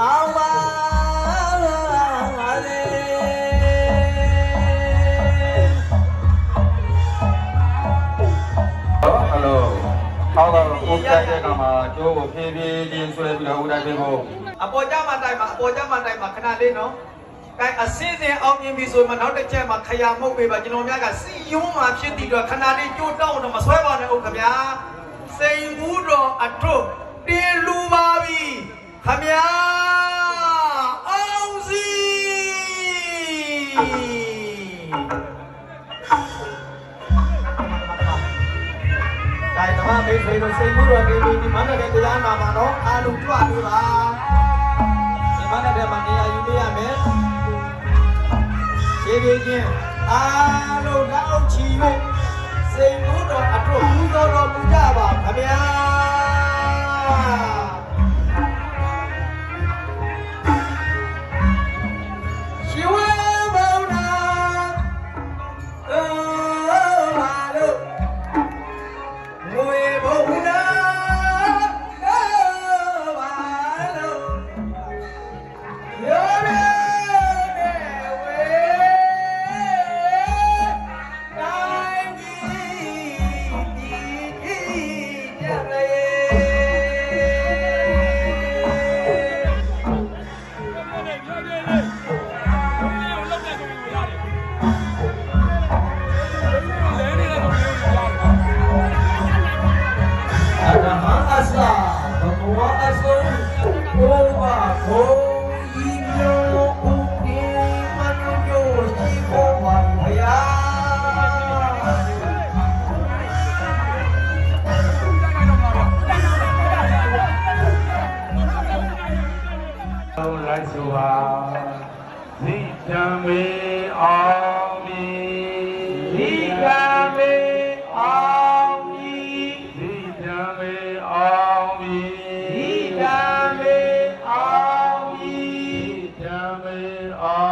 အောင်ပါလေဟယ်လိုအောက်ကကိုပြတဲ့ကမှာကျိုးကိုဖြည်းဖြည်းချင်းဆွဲပြီးတော့ဦးတိုင်းပေးဖို့အပေါ်ကြမှာတိုင်မှာအပေါ်ကြမှာတိုင်မှာခဏလေးနော်ကဲအစင်းစင်အောင်မြင်ပြီဆိုမှနောက်တစ်ချက်မှာခရာမှုတ်ပေးပါကျွန်တော်များကစီယုံမှာဖြစ်တည်တော့ခဏလေးကြိုးတောင်းတော့မဆွဲပါနဲ့ဟုတ်ခဗျာစိန်ဘူးတော်အထုတင်လူပါပြီခဗျာ ဒါဓမ္မမေဖေတို့စိတ်မှုတော်နေပြီးဒီမန္တလေးတရားနာမှာတော့အာလုံကြွပြီးပါဒီမန္တလေးမှာနေရာယူပေးရမယ်ခြေပြေချင်းအာလုံလောက်ချီ၍စိတ်မှုတော်အထုပူဇော်တော်မူကြပါခဗျာရှိ လုံးလိုက်ဆိုပါနိတံမေအော မေ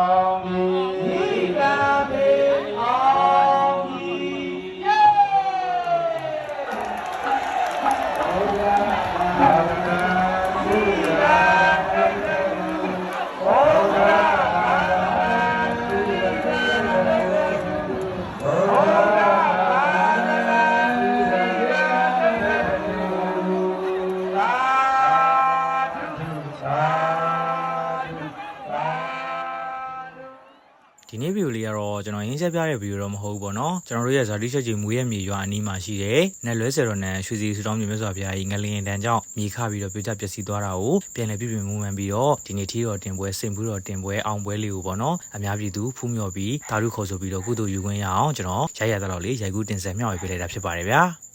ဒီနေ့ဗီဒီယိုလေးကတော့ကျွန်တော်ရင်းချက်ပြတဲ့ဗီဒီယိုတော့မဟုတ်ဘူးပေါ့နော်ကျွန်တော်တို့ရဲ့ဇာတိချက်ကြီးမူရဲ့မြေရွာအနီးမှာရှိတယ်။နယ်လွဲဆယ်တော်နဲ့ရွှေစီဆူတောင်းမြေမြတ်စွာဘုရားကြီးငလျင်တန်းကြောင့်မြေခပြီးတော့ပြိကျပျက်စီးသွားတာကိုပြန်လည်ပြည်ပြင်မှုမှန်ပြီးတော့ဒီနေ့ထီတော်တင်ပွဲစိန်ဘူးတော်တင်ပွဲအောင်ပွဲလေးကိုပေါ့နော်အများပြည်သူဖူးမြော်ပြီးဓာတုခေါ်ဆိုပြီးတော့ကုသိုလ်ယူခွင့်ရအောင်ကျွန်တော်ရိုက်ရတော့လေးရိုက်ကူးတင်ဆက်မျှဝေပေးလိုက်တာဖြစ်ပါတယ်ဗျာ။